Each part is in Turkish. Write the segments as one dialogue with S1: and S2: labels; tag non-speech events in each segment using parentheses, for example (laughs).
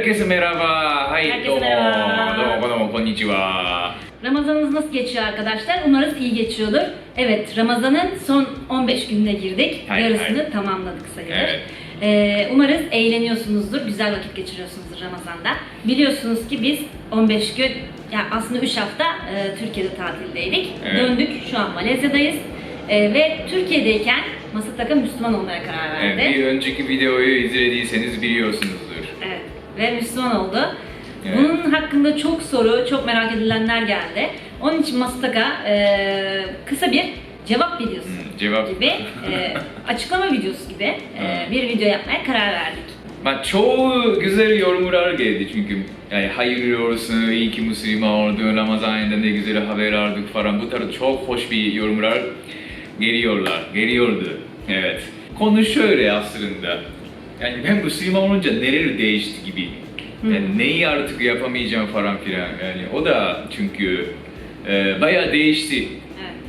S1: Herkese merhaba. Hay
S2: Herkese
S1: domo.
S2: merhaba.
S1: Domo, domo, konnichiwa.
S2: Ramazanınız nasıl geçiyor arkadaşlar? Umarız iyi geçiyordur. Evet, Ramazan'ın son 15 gününe girdik.
S1: Hayır,
S2: Yarısını
S1: hayır.
S2: tamamladık sayılır.
S1: Evet.
S2: Ee, umarız eğleniyorsunuzdur, güzel vakit geçiriyorsunuzdur Ramazan'da. Biliyorsunuz ki biz 15 gün, yani aslında 3 hafta e, Türkiye'de tatildeydik.
S1: Evet.
S2: Döndük, şu an Malezya'dayız. E, ve Türkiye'deyken Masataka Müslüman olmaya karar verdi.
S1: Evet, bir önceki videoyu izlediyseniz biliyorsunuzdur.
S2: Ve Müslüman oldu.
S1: Evet.
S2: Bunun hakkında çok soru, çok merak edilenler geldi. Onun için Mastaka e, kısa bir cevap videosu
S1: Hmm, cevap.
S2: gibi, e, (laughs) açıklama videosu gibi e, bir video yapmaya karar verdik.
S1: Ben çoğu güzel yorumlar geldi çünkü yani hayırlı olsun, iyi ki Müslüman oldun, Ramazan ayında ne güzel haber aldık falan bu tarz çok hoş bir yorumlar geliyorlar, geliyordu. Evet. Konu şöyle aslında. Yani ben Müslüman olunca neler değişti gibi. Yani neyi artık yapamayacağım falan filan. Yani o da çünkü e, bayağı değişti.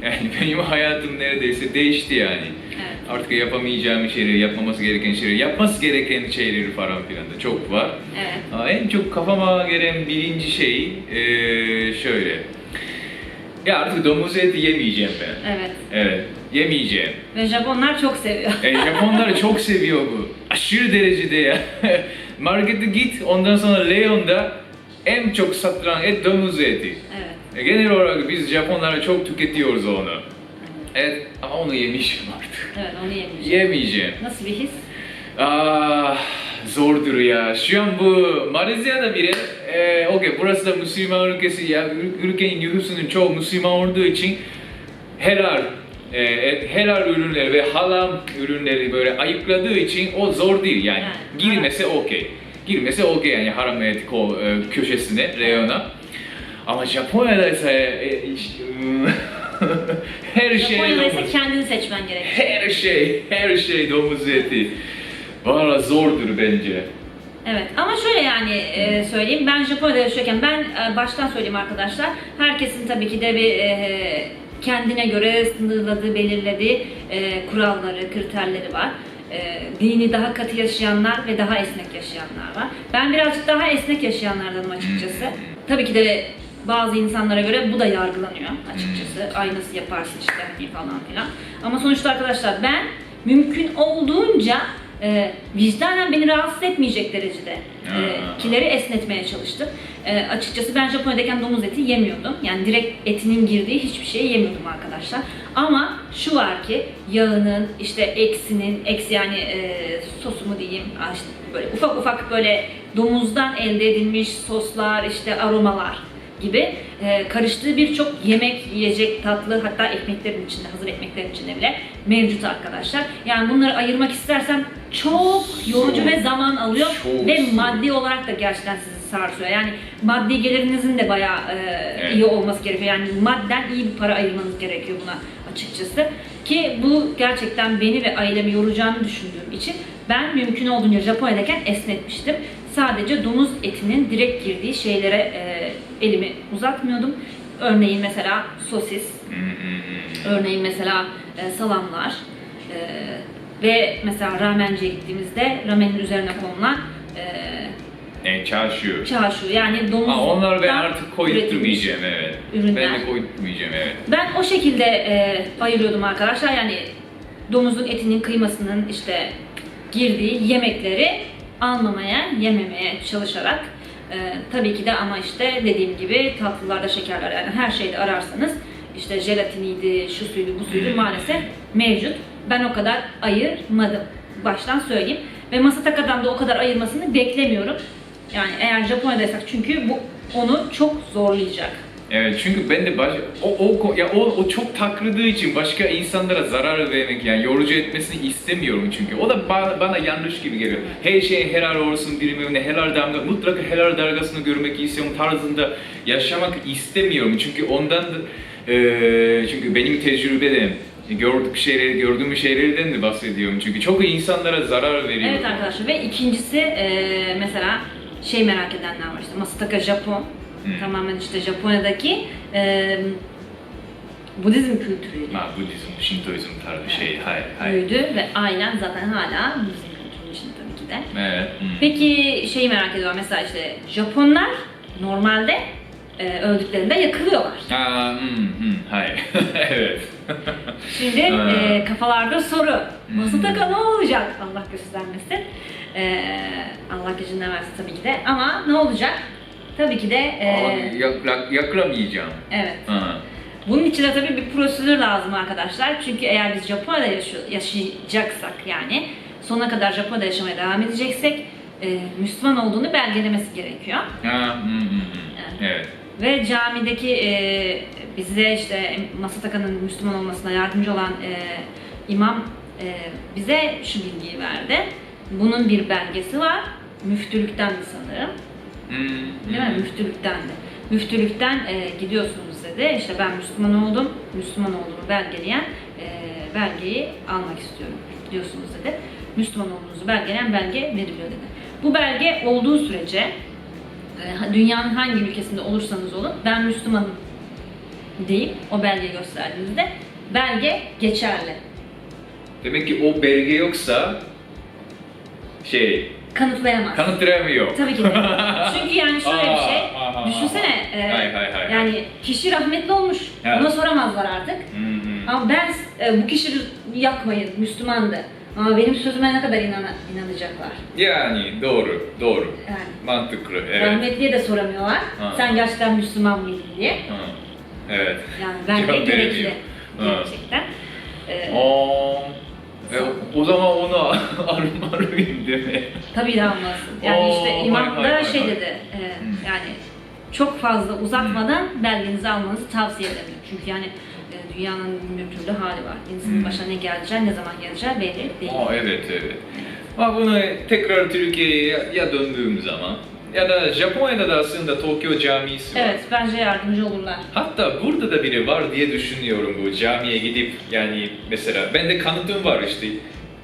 S2: Evet.
S1: Yani (laughs) benim hayatım neredeyse değişti yani.
S2: Evet.
S1: Artık yapamayacağım şeyleri, yapmaması gereken şeyleri, yapması gereken şeyleri falan filan da çok var.
S2: Evet.
S1: En çok kafama gelen birinci şey eee, şöyle. Ya artık domuz eti yemeyeceğim ben.
S2: Evet.
S1: Evet, yemeyeceğim.
S2: Ve Japonlar çok seviyor.
S1: E, Japonlar (laughs) çok seviyor bu. Aşırı derecede ya. (laughs) Markete git, ondan sonra Leon'da en çok satılan et domuz eti.
S2: Evet.
S1: E, genel olarak biz Japonlara çok tüketiyoruz onu. Evet, ama onu yemişim artık.
S2: Evet onu yemeyeceğim.
S1: Yemeyeceğim.
S2: Nasıl bir his?
S1: Ah, zordur ya. Şu an bu Malezya'da bile, e, okey burası da Müslüman ülkesi ya. Ül- Ülkenin nüfusunun çoğu Müslüman olduğu için helal, e, helal ürünleri ve halam ürünleri böyle ayıkladığı için o zor değil yani. Girmese okey. Girmese okey yani haram et ko, e, köşesine, reyona. Ama Japonya'da ise e, (laughs) her şey
S2: Japonya'da ise kendini seçmen gerekiyor.
S1: Her şey, her şey domuz eti. Valla zordur bence.
S2: Evet ama şöyle yani e, söyleyeyim ben Japonya'da yaşıyorken ben e, baştan söyleyeyim arkadaşlar herkesin tabii ki de bir e, kendine göre sınırladığı belirlediği e, kuralları, kriterleri var. E, dini daha katı yaşayanlar ve daha esnek yaşayanlar var. Ben birazcık daha esnek yaşayanlardanım açıkçası. Tabii ki de bazı insanlara göre bu da yargılanıyor açıkçası. Ay nasıl yaparsın işte hani falan filan. Ama sonuçta arkadaşlar ben mümkün olduğunca e, vicdanen beni rahatsız etmeyecek derecede e, kileri esnetmeye çalıştım. E, açıkçası ben Japonya'dayken domuz eti yemiyordum. Yani direkt etinin girdiği hiçbir şeyi yemiyordum arkadaşlar. Ama şu var ki yağının, işte eksinin, eksi yani e, sosu mu diyeyim, işte böyle ufak ufak böyle domuzdan elde edilmiş soslar, işte aromalar gibi e, karıştığı birçok yemek, yiyecek, tatlı hatta ekmeklerin içinde, hazır ekmeklerin içinde bile mevcut arkadaşlar. Yani bunları ayırmak istersen çok yorucu ve zaman alıyor
S1: çok
S2: ve maddi olarak da gerçekten sizi sarsıyor. Yani maddi gelirinizin de bayağı e,
S1: Evet.
S2: iyi olması gerekiyor. Yani madden iyi bir para ayırmanız gerekiyor buna açıkçası. Ki bu gerçekten beni ve ailemi yoracağını düşündüğüm için ben mümkün olduğunca Japonya'dayken esnetmiştim. Sadece domuz etinin direkt girdiği şeylere e, elimi uzatmıyordum. Örneğin mesela sosis, örneğin mesela e, salamlar e, ve mesela ramenciye gittiğimizde ramenin üzerine konulan e,
S1: E, çarşı.
S2: çarşı yani domuz.
S1: Ha, onları ben artık koyutturmayacağım evet.
S2: ürünler.
S1: Ben de koyutturmayacağım evet.
S2: Ben o şekilde e, ayırıyordum arkadaşlar. Yani domuzun etinin kıymasının işte girdiği yemekleri almamaya, yememeye çalışarak e, tabii ki de ama işte dediğim gibi tatlılarda şekerler yani her şeyde ararsanız işte jelatiniydi, şu suydu, bu suydu maalesef mevcut. Ben o kadar ayırmadım. Baştan söyleyeyim. Ve Masataka'dan da o kadar ayırmasını beklemiyorum. Yani eğer Japonya'daysak çünkü bu onu çok zorlayacak.
S1: Evet çünkü ben de baş, o, o, ya o, o çok takıldığı için başka insanlara zarar vermek yani yorucu etmesini istemiyorum çünkü. O da ba- bana yanlış gibi geliyor. Her şey helal olsun bilmem ne helal damga mutlaka helal dalgasını görmek istiyorum tarzında yaşamak istemiyorum çünkü ondan da, eee, çünkü benim tecrübelerim gördük şeyleri gördüğüm şeylerden de bahsediyorum çünkü çok insanlara zarar veriyor.
S2: Evet arkadaşlar ve ikincisi e, mesela şey merak edenler var işte Masataka Japon
S1: Hmm.
S2: tamamen işte Japonya'daki e, Budizm kültürüyle
S1: Ha, Budizm, Şintoizm tarzı şey, hayır, hayır.
S2: büyüdü ve ailen zaten hala Budizm kültürünün içinde tabii ki şekilde.
S1: Evet. Hmm.
S2: Peki şeyi merak ediyorum mesela işte Japonlar normalde e, öldüklerinde yakılıyorlar.
S1: Aa, hmm, hmm, hayır. (laughs) evet.
S2: Şimdi e, kafalarda soru.
S1: Hmm.
S2: Masataka ne olacak? Allah göstermesin. E, Allah gücünden versin tabii ki de. Ama ne olacak? Tabii ki de e,
S1: Abi, yak, yak, yaklamayacağım.
S2: evet.
S1: Ha.
S2: Bunun için de tabii bir prosedür lazım arkadaşlar. Çünkü eğer biz Japonya'da yaşayacaksak yani sonuna kadar Japonya'da yaşamaya devam edeceksek e, Müslüman olduğunu belgelemesi gerekiyor.
S1: Ha, hmm, hmm. Evet.
S2: Ve camideki e, bize işte Masataka'nın Müslüman olmasına yardımcı olan e, imam e, bize şu bilgiyi verdi. Bunun bir belgesi var. Müftülükten sanırım.
S1: Hmm,
S2: Değil mi? Müftülükten de. Müftülükten e, gidiyorsunuz dedi. İşte ben Müslüman oldum. Müslüman olduğumu belgeleyen e, belgeyi almak istiyorum. Diyorsunuz dedi. Müslüman olduğunuzu belgeleyen belge veriliyor dedi. Bu belge olduğu sürece e, dünyanın hangi ülkesinde olursanız olun ben Müslümanım deyip o belgeyi gösterdiğinizde belge geçerli.
S1: Demek ki o belge yoksa şey
S2: Kanıtlayamaz.
S1: kanıtlayamıyor.
S2: Tabii ki de. (laughs) Çünkü yani şöyle bir şey.
S1: aa, aa,
S2: Düşünsene. e,
S1: Hay, hay, hay.
S2: Yani kişi rahmetli olmuş.
S1: Evet.
S2: Ona soramazlar artık.
S1: Hmm, hmm.
S2: Ama ben e, bu kişi yakmayın, Müslümandı. Ama benim sözüme ne kadar inana, inanacaklar.
S1: Yani doğru, doğru.
S2: Yani
S1: Mantıklı, evet.
S2: rahmetliye de soramıyorlar.
S1: Ha.
S2: Sen gerçekten Müslüman mıydın diye.
S1: Ha, Evet.
S2: Yani bence
S1: Cevap
S2: gerekli.
S1: Ha.
S2: Gerçekten. E,
S1: e, o zaman onu (laughs) arayayım değil mi?
S2: tabii de almasın. Yani
S1: Oo,
S2: işte imam
S1: hay,
S2: da
S1: hay,
S2: şey
S1: hay.
S2: dedi. e,
S1: Hmm.
S2: Yani çok fazla uzatmadan belgenizi almanızı tavsiye ederim. Çünkü yani e, dünyanın bir türlü hali var. İnsanın
S1: Hmm.
S2: başına ne geleceği, ne zaman geleceği belli değil.
S1: Aa, evet, evet. Ama bunu tekrar Türkiye'ye ya döndüğüm zaman ya da Japonya'da da aslında Tokyo Camisi var.
S2: Evet, bence yardımcı olurlar.
S1: Hatta burada da biri var diye düşünüyorum bu camiye gidip yani mesela bende kanıtım var işte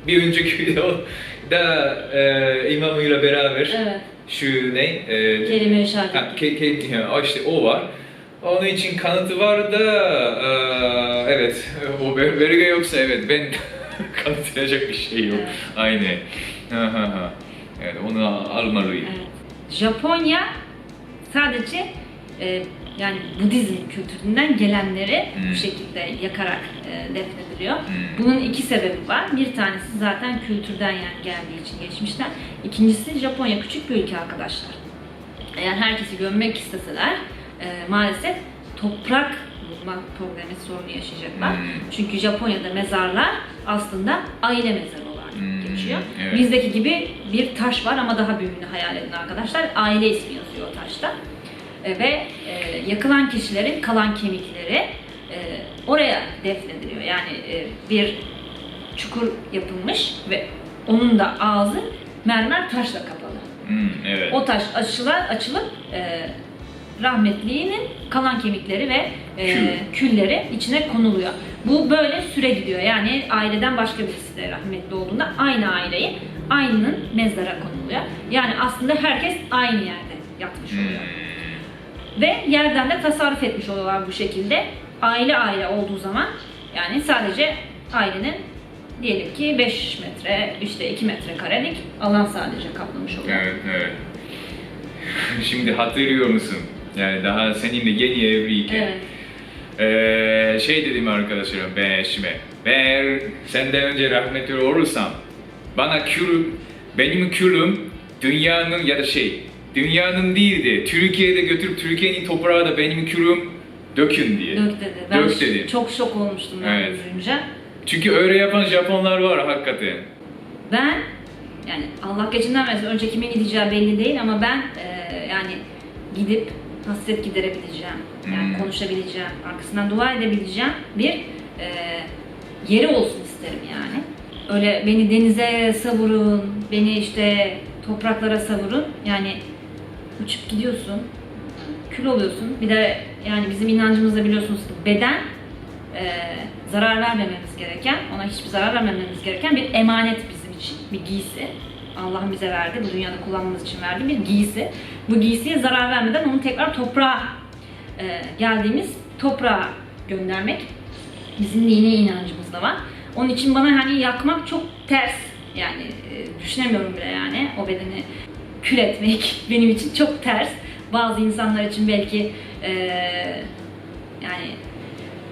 S1: bir önceki (laughs) videoda e, imamıyla beraber
S2: Evet.
S1: şu ne? E,
S2: Kelime-i.
S1: Ha, ke, ke, işte o var. Onun için kanıtı var da e, evet o belge yoksa evet ben (laughs) kanıtlayacak bir şey yok.
S2: Evet.
S1: Aynı. Ha, ha, ha. Evet onu almalıyım.
S2: Evet. Japonya sadece e, yani Budizm kültüründen gelenleri
S1: Hmm.
S2: bu şekilde yakarak e, defnediliyor.
S1: Hmm.
S2: Bunun iki sebebi var. Bir tanesi zaten kültürden yani geldiği için geçmişten. İkincisi Japonya küçük bir ülke arkadaşlar. Eğer herkesi gömmek isteseler e, maalesef toprak bulma problemi sorunu yaşayacaklar.
S1: Hmm.
S2: Çünkü Japonya'da mezarlar aslında aile mezarı olarak
S1: Hmm, evet.
S2: Bizdeki gibi bir taş var ama daha büyüğünü hayal edin arkadaşlar. Aile ismi yazıyor o taşta. E, ve e, yakılan kişilerin kalan kemikleri e, oraya defnediliyor. Yani e, bir çukur yapılmış ve onun da ağzı mermer taşla kapalı.
S1: Hmm, evet.
S2: O taş açılar, açılıp e, rahmetlinin kalan kemikleri ve e,
S1: Kül.
S2: külleri içine konuluyor. Bu böyle süre gidiyor. Yani aileden başka birisi de rahmetli olduğunda aynı aileyi aynının mezara konuluyor. Yani aslında herkes aynı yerde yatmış oluyor.
S1: Hmm.
S2: Ve yerden de tasarruf etmiş oluyorlar bu şekilde. Aile aile olduğu zaman yani sadece ailenin diyelim ki 5 metre, işte 2 metre karelik alan sadece kaplamış oluyor.
S1: Evet, evet. Şimdi hatırlıyor musun? Yani daha seninle yeni evliyken.
S2: Evet.
S1: Ee, şey dedim arkadaşlarım ben eşime. Ben eğer senden önce rahmetli olursam bana kül, benim külüm dünyanın ya da şey dünyanın değil de Türkiye'de götürüp Türkiye'nin toprağı da benim külüm dökün diye.
S2: Dök dedi. Ben
S1: Dök dedi.
S2: çok şok olmuştum ben
S1: Evet.
S2: duyunca.
S1: Çünkü öyle yapan Japonlar var hakikaten.
S2: Ben yani Allah geçinden versin önce kimin gideceği belli değil ama ben e, yani gidip hasret giderebileceğim. Yani
S1: Hmm.
S2: konuşabileceğim, arkasından dua edebileceğim bir e, yeri olsun isterim yani. Öyle beni denize savurun, beni işte topraklara savurun. Yani uçup gidiyorsun, kül oluyorsun. Bir de yani bizim inancımızda biliyorsunuz beden e, zarar vermememiz gereken, ona hiçbir zarar vermememiz gereken bir emanet bizim için, bir giysi. Allah'ın bize verdi, bu dünyada kullanmamız için verdiği bir giysi. Bu giysiye zarar vermeden onu tekrar toprağa, e, geldiğimiz toprağa göndermek bizim dini inancımızda var. Onun için bana hani yakmak çok ters. Yani e, düşünemiyorum bile yani o bedeni kül etmek (laughs) benim için çok ters. Bazı insanlar için belki e, yani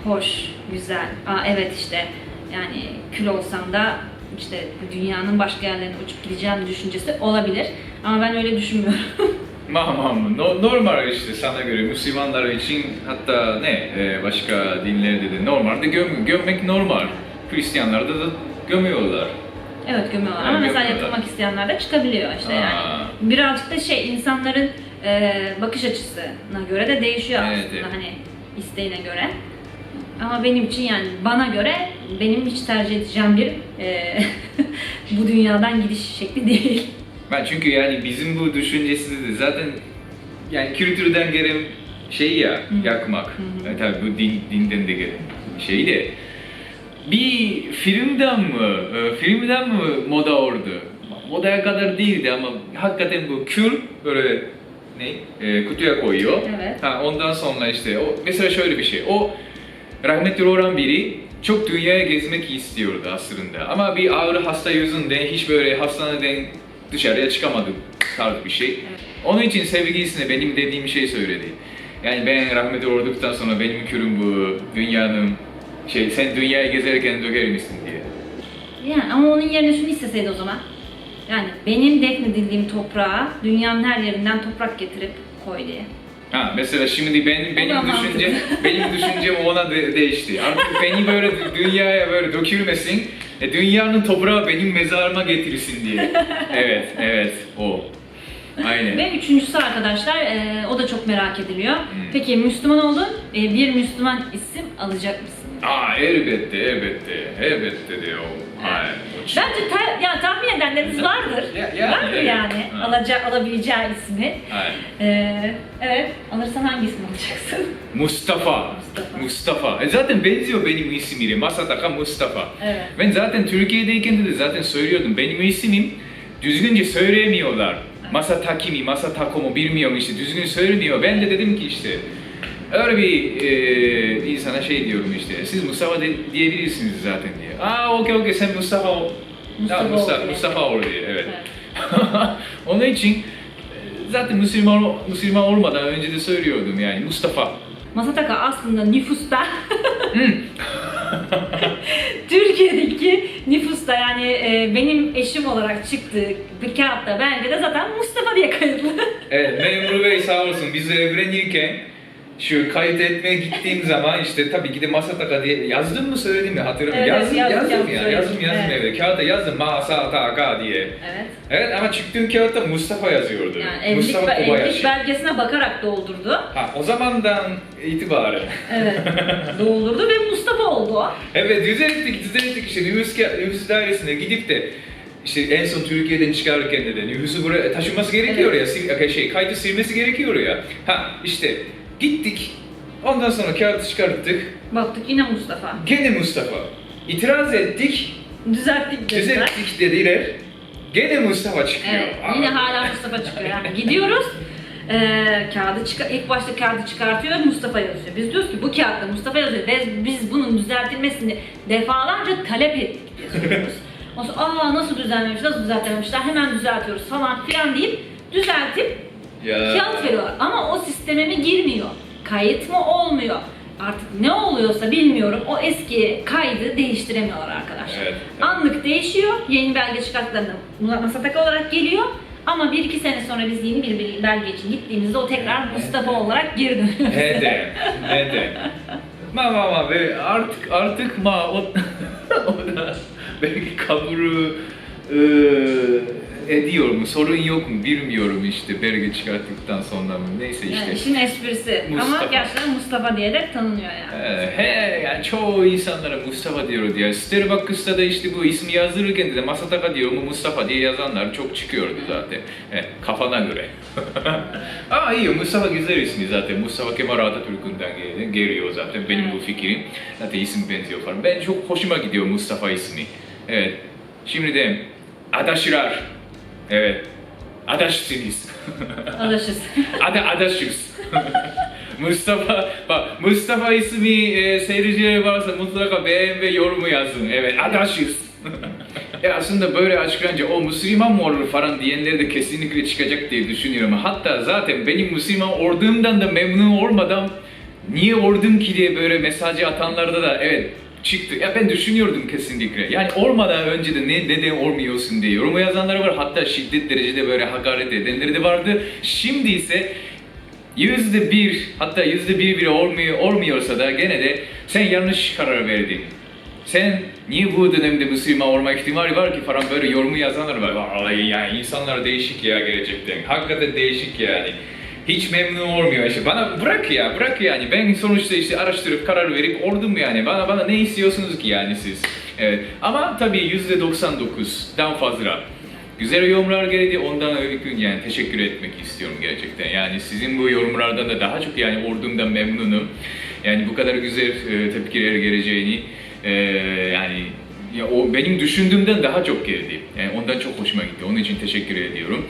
S2: hoş, güzel. Aa evet işte yani kül olsam da işte dünyanın başka yerlerine uçup gideceğim düşüncesi olabilir. Ama ben öyle düşünmüyorum. (laughs)
S1: Tamam, no, normal işte sana göre Müslümanlar için hatta ne e, başka dinlerde de normalde göm, gömmek normal. Hristiyanlarda da gömüyorlar.
S2: evet gömüyorlar
S1: Evet,
S2: ama mesela yapılmak isteyenler de çıkabiliyor işte
S1: Aa.
S2: yani. Birazcık da şey insanların e, bakış açısına göre de değişiyor
S1: Evet,
S2: aslında
S1: evet.
S2: hani isteğine göre. Ama benim için yani bana göre benim hiç tercih edeceğim bir e, (laughs) bu dünyadan gidiş şekli değil.
S1: Ben çünkü yani bizim bu düşüncesi de zaten yani kültürden gelen şey ya yakmak. Yani tabii bu din, dinden de gelen şey de. Bir filmden mi, e, filmden mi moda oldu? Modaya kadar değildi ama hakikaten bu kül böyle ne e, kutuya koyuyor.
S2: Evet.
S1: Ha, ondan sonra işte o mesela şöyle bir şey. O rahmetli olan biri çok dünyaya gezmek istiyordu aslında. Ama bir ağır hasta yüzünden hiç böyle hastaneden dışarıya çıkamadı tarzı bir şey. Onun için sevgilisine benim dediğim şey söyledi. Yani ben rahmetli olduktan sonra benim külüm bu dünyanın şey sen dünyaya gezerken döker misin diye.
S2: Yani ama onun yerine şunu isteseydi o zaman. Yani benim defnedildiğim toprağa dünyanın her yerinden toprak getirip koy diye.
S1: Ha mesela şimdi benim benim
S2: mantıklı.
S1: düşünce (laughs) benim düşüncem ona de- değişti. Artık beni böyle dünyaya böyle dökülmesin. E, dünyanın toprağı benim mezarıma getirsin diye. (laughs) Evet, evet o. Aynen.
S2: Ve üçüncüsü arkadaşlar, e, o da çok merak ediliyor.
S1: Hmm.
S2: Peki Müslüman oldun, e, bir Müslüman isim alacak mısın?
S1: Aa elbette, elbette, elbette o çok-
S2: Bence ta, ya tahmin edenleriniz vardır.
S1: Ya- yani,
S2: Vardır
S1: evet.
S2: yani
S1: Ha.
S2: alacak, alabileceği ismi.
S1: Aynen.
S2: E, evet, alırsan hangi ismi alacaksın? (laughs)
S1: Mustafa.
S2: Mustafa.
S1: Mustafa. E zaten benziyor benim ismiyle. Masataka Mustafa.
S2: Evet.
S1: Ben zaten Türkiye'deyken de zaten söylüyordum. Benim ismim düzgünce söyleyemiyorlar. Masataki mi, Masatako mu bilmiyorum işte. Düzgün söylemiyor. Ben de dedim ki işte öyle bir e, insana şey diyorum işte. Siz Mustafa de, diyebilirsiniz zaten diye. Aa okey okey sen Mustafa ol.
S2: Mustafa
S1: Tamam, Mustafa,
S2: ol.
S1: Mustafa ol diye evet. (laughs) Onun için e, zaten Müslüman Müslüman olmadan önce de söylüyordum yani Mustafa.
S2: Masataka aslında nüfusta (laughs) Türkiye'deki nüfusta yani e, benim eşim olarak çıktığı bir kağıtta belgede zaten Mustafa diye kayıtlı.
S1: Evet, memur bey sağ olsun. Biz evlenirken şu kayıt etmeye gittiğim (laughs) zaman işte tabii ki de Masataka diye yazdım mı söyledim mi hatırlamıyorum.
S2: Evet,
S1: yazdım, yazdım,
S2: yazdım,
S1: ya,
S2: söyledim.
S1: yazdım, yazdım
S2: Evet.
S1: evet. Kağıda yazdım Masataka diye.
S2: Evet.
S1: Evet ama çıktığım kağıtta Mustafa yazıyordu.
S2: Yani evlilik,
S1: Mustafa
S2: evlilik
S1: Kobayashi.
S2: belgesine bakarak doldurdu.
S1: Ha, o zamandan itibaren.
S2: Evet. (laughs) doldurdu ve Mustafa oldu o.
S1: Evet düzelttik, düzelttik işte nüfus, nüfus dairesine gidip de işte en son Türkiye'den çıkarken de, nüfusu buraya taşınması gerekiyor
S2: Evet.
S1: ya, şey, kaydı silmesi gerekiyor ya. Ha işte gittik, ondan sonra kağıdı çıkarttık,
S2: Baktık yine Mustafa.
S1: gene Mustafa. İtiraz ettik,
S2: Düzelttik dediler.
S1: düzelttik dediler, gene Mustafa çıkıyor.
S2: Evet, yine
S1: Aa.
S2: hala Mustafa çıkıyor. Yani gidiyoruz. Eee kağıdı çıkar, ilk başta kağıdı çıkartıyor, Mustafa yazıyor. Biz diyoruz ki bu kağıtta Mustafa yazıyor ve biz bunun düzeltilmesini defalarca talep ettik diye soruyoruz. (laughs) Ondan sonra aa nasıl düzenlemiş, nasıl düzeltmemişler hemen düzeltiyoruz falan filan deyip düzeltip
S1: Ya.
S2: kağıt veriyorlar. Ama o sisteme mi girmiyor? Kayıt mı olmuyor? Artık ne oluyorsa bilmiyorum o eski kaydı değiştiremiyorlar arkadaşlar.
S1: Evet, evet.
S2: Anlık değişiyor, yeni belge çıkarttıklarında Masataka olarak geliyor. Ama bir iki sene sonra biz yeni bir belge için gittiğimizde o tekrar Mustafa olarak geri dönüyor.
S1: Neden? Neden? Ma ma ma ve artık artık ma o, (laughs) o da belki kabul e, ediyor mu? Sorun yok mu? Bilmiyorum işte belge çıkarttıktan sonra mı? Neyse işte.
S2: Yani işin esprisi.
S1: Mustafa.
S2: Ama gerçekten Mustafa diye de tanınıyor yani.
S1: Ee, he, yani çoğu insanlara Mustafa diyor diye. Starbucks'ta da işte bu ismi yazdırırken de Masataka diyor mu Mustafa diye yazanlar çok çıkıyordu zaten. He, kafana göre. (laughs) Ama iyi Mustafa güzel ismi zaten. Mustafa Kemal Atatürk'ünden gel- geliyor zaten benim bu fikrim. Zaten isim benziyor falan. Ben çok hoşuma gidiyor Mustafa ismi. Evet. Şimdi de adaşlar. Evet. Adaşsınız.
S2: Alışız.
S1: Ada adaşız. Mustafa, bak Mustafa ismi e, seyircileri varsa mutlaka beğen ve yorumu yazın. Evet, adaşız. (laughs) Ya aslında böyle açıklanınca o Müslüman mı olur falan diyenleri de kesinlikle çıkacak diye düşünüyorum. Hatta zaten benim Müslüman olduğumdan da memnun olmadan niye oldum ki diye böyle mesajı atanlarda da evet çıktı. Ya ben düşünüyordum kesinlikle. Yani olmadan önce de ne neden olmuyorsun diye yorum yazanlar var. Hatta şiddet derecede böyle hakaret edenleri de vardı. Şimdi ise yüzde bir hatta yüzde bir bile olmuyor, olmuyorsa da gene de sen yanlış karar verdin. Sen niye bu dönemde Müslüman olma ihtimali var ki falan böyle yorumu yazanlar var. Vallahi yani insanlar değişik ya gerçekten. Hakikaten değişik yani. Hiç memnun olmuyor işte. Bana bırak ya, bırak yani. Ben sonuçta işte araştırıp karar verip oldum yani. Bana bana ne istiyorsunuz ki yani siz? Evet. Ama tabii yüzde 99'dan fazla. Güzel yorumlar geldi. Ondan öyle yani teşekkür etmek istiyorum gerçekten. Yani sizin bu yorumlardan da daha çok yani olduğumdan memnunum. Yani bu kadar güzel e, tepkiler geleceğini e, yani ya o benim düşündüğümden daha çok geldi. Yani ondan çok hoşuma gitti. Onun için teşekkür ediyorum.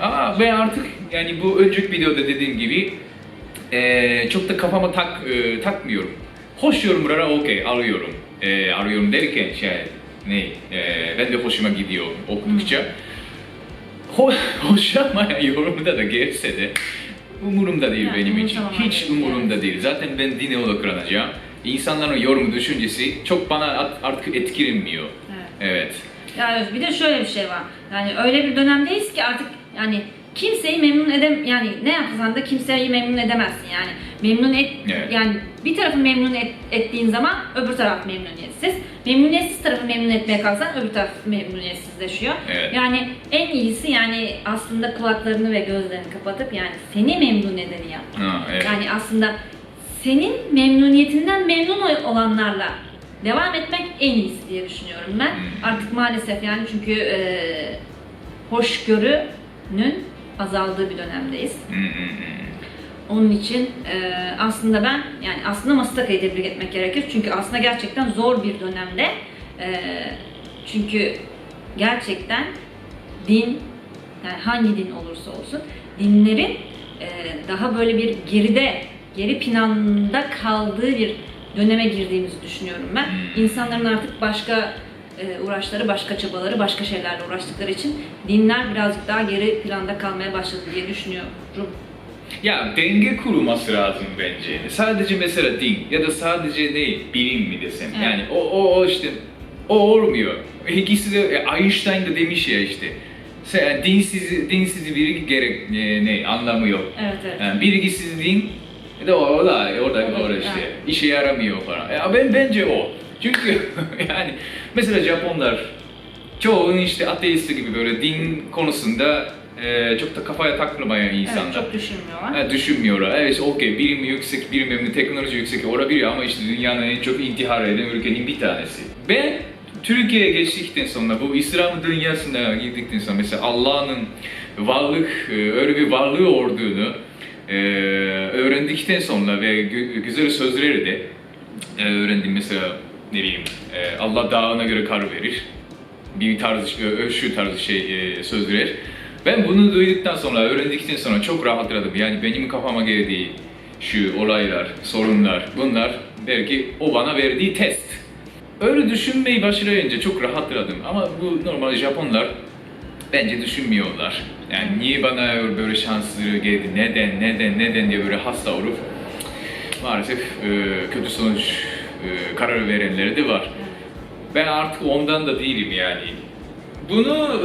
S1: Ama ben artık yani bu önceki videoda dediğim gibi eee, çok da kafama tak eee, takmıyorum. Hoş yorumlara okey alıyorum. Eee arıyorum derken şey ne eee, ben de hoşuma gidiyor okudukça. Ho hoşlanmayan yorumda da gelse de umurumda değil
S2: Yani
S1: benim için. Hiç umurumda değil. Zaten ben dine odaklanacağım. İnsanların yorum düşüncesi çok bana artık etkilenmiyor.
S2: Evet.
S1: Evet.
S2: Yani bir de şöyle bir şey var. Yani öyle bir dönemdeyiz ki artık yani kimseyi memnun edem yani ne yapsan da kimseyi memnun edemezsin yani. Memnun et
S1: Evet.
S2: yani bir tarafı memnun et, ettiğin zaman öbür taraf memnuniyetsiz. Memnuniyetsiz tarafı memnun etmeye kalksan öbür taraf memnuniyetsizleşiyor.
S1: Evet.
S2: Yani en iyisi yani aslında kulaklarını ve gözlerini kapatıp yani seni memnun edeni yap.
S1: Ha, evet.
S2: Yani aslında senin memnuniyetinden memnun ol- olanlarla devam etmek en iyisi diye düşünüyorum ben.
S1: Hmm.
S2: Artık maalesef yani çünkü e, hoşgörünün azaldığı bir dönemdeyiz. Onun için e, aslında ben yani aslında Mastaka'yı tebrik etmek gerekir. Çünkü aslında gerçekten zor bir dönemde. E, çünkü gerçekten din yani hangi din olursa olsun dinlerin e, daha böyle bir geride, geri planda kaldığı bir döneme girdiğimizi düşünüyorum ben. İnsanların artık başka uğraşları, başka çabaları, başka şeylerle uğraştıkları için dinler birazcık daha geri planda kalmaya başladı diye düşünüyorum.
S1: Ya denge kurulması lazım bence. Sadece mesela din ya da sadece ne bilim mi desem.
S2: Evet.
S1: Yani o, o, o işte o olmuyor. İkisi de e, Einstein da demiş ya işte. Yani dinsiz, dinsiz biri gerek e, ne anlamı yok.
S2: Evet evet.
S1: Yani bilgisiz din ya da o, da orada
S2: O da-
S1: orada işte
S2: evet.
S1: işe yaramıyor falan. Ya ben bence o. Çünkü (laughs) yani mesela Japonlar çoğunun işte ateist gibi böyle din konusunda e, çok da kafaya takılmayan insanlar.
S2: Evet, çok düşünmüyorlar.
S1: Ha, düşünmüyorlar. Evet okey bilim yüksek, bilim de teknoloji yüksek olabilir ama işte dünyanın en çok intihar eden ülkenin bir tanesi. Ben Türkiye'ye geçtikten sonra bu İslam dünyasına girdikten sonra mesela Allah'ın varlık, öyle bir varlığı olduğunu e, öğrendikten sonra ve gü- güzel sözleri de e, öğrendim mesela ne bileyim e, Allah dağına göre kar verir bir tarz, ö- şu tarz şey e, sözler. Ben bunu duyduktan sonra, öğrendikten sonra çok rahatladım. Yani benim kafama geldiği şu olaylar, sorunlar, bunlar belki o bana verdiği test. Öyle düşünmeyi başlayınca çok rahatladım. Ama bu normal Japonlar bence düşünmüyorlar. Yani niye bana böyle şansları geldi, neden, neden, neden diye böyle hasta olup maalesef e, kötü sonuç e, karar verenleri de var. Ben artık ondan da değilim yani. Bunu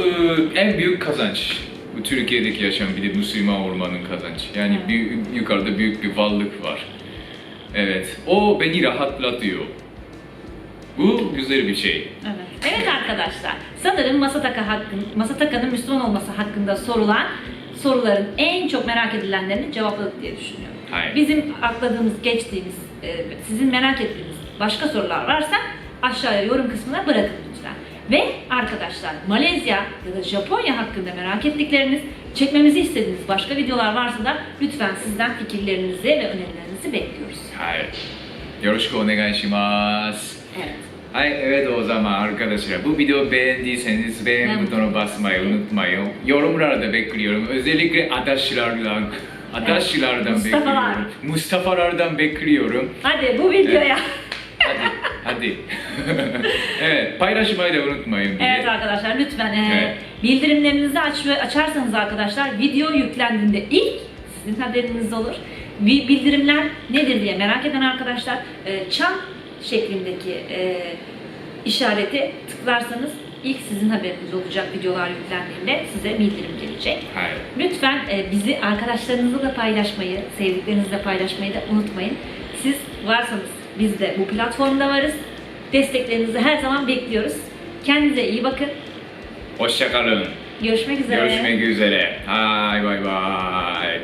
S1: e, en büyük kazanç. Bu Türkiye'deki yaşam bir de Müslüman olmanın kazancı. Yani büyük, yukarıda büyük bir varlık var. Evet. O beni rahatlatıyor. Bu güzel bir şey.
S2: Evet. Evet arkadaşlar, sanırım Masataka hakkın, Masataka'nın Müslüman olması hakkında sorulan soruların en çok merak edilenlerini cevapladık diye düşünüyorum.
S1: Hayır.
S2: Bizim atladığımız, geçtiğimiz, e, sizin merak ettiğiniz başka sorular varsa aşağıya yorum kısmına bırakın lütfen. Ve arkadaşlar Malezya ya da Japonya hakkında merak ettikleriniz, çekmemizi istediğiniz başka videolar varsa da lütfen sizden fikirlerinizi ve önerilerinizi bekliyoruz.
S1: Hayır. Yoroshiku onegai shimasu.
S2: Evet.
S1: Hay evet o zaman arkadaşlar bu video beğendiyseniz beğen
S2: Ben-
S1: butonu basmayı unutmayın. Yorumlarda bekliyorum. Özellikle adaşlardan, adaşlardan
S2: Mustafa'lar.
S1: bekliyorum. Mustafa'lardan bekliyorum.
S2: Hadi bu videoya.
S1: Hadi, hadi. (laughs) evet, paylaşmayı da unutmayın diye.
S2: Evet arkadaşlar lütfen e,
S1: Evet.
S2: bildirimlerinizi aç açarsanız arkadaşlar video yüklendiğinde ilk sizin haberiniz olur. Bi- Bildirimler nedir diye merak eden arkadaşlar e, çan şeklindeki e, işareti tıklarsanız ilk sizin haberiniz olacak videolar yüklendiğinde size bildirim gelecek.
S1: Hayır.
S2: Lütfen e, bizi arkadaşlarınızla da paylaşmayı, sevdiklerinizle paylaşmayı da unutmayın. Siz varsanız biz de bu platformda varız. Desteklerinizi her zaman bekliyoruz. Kendinize iyi bakın.
S1: Hoşçakalın.
S2: Görüşmek üzere.
S1: Görüşmek üzere. Hay bay bay.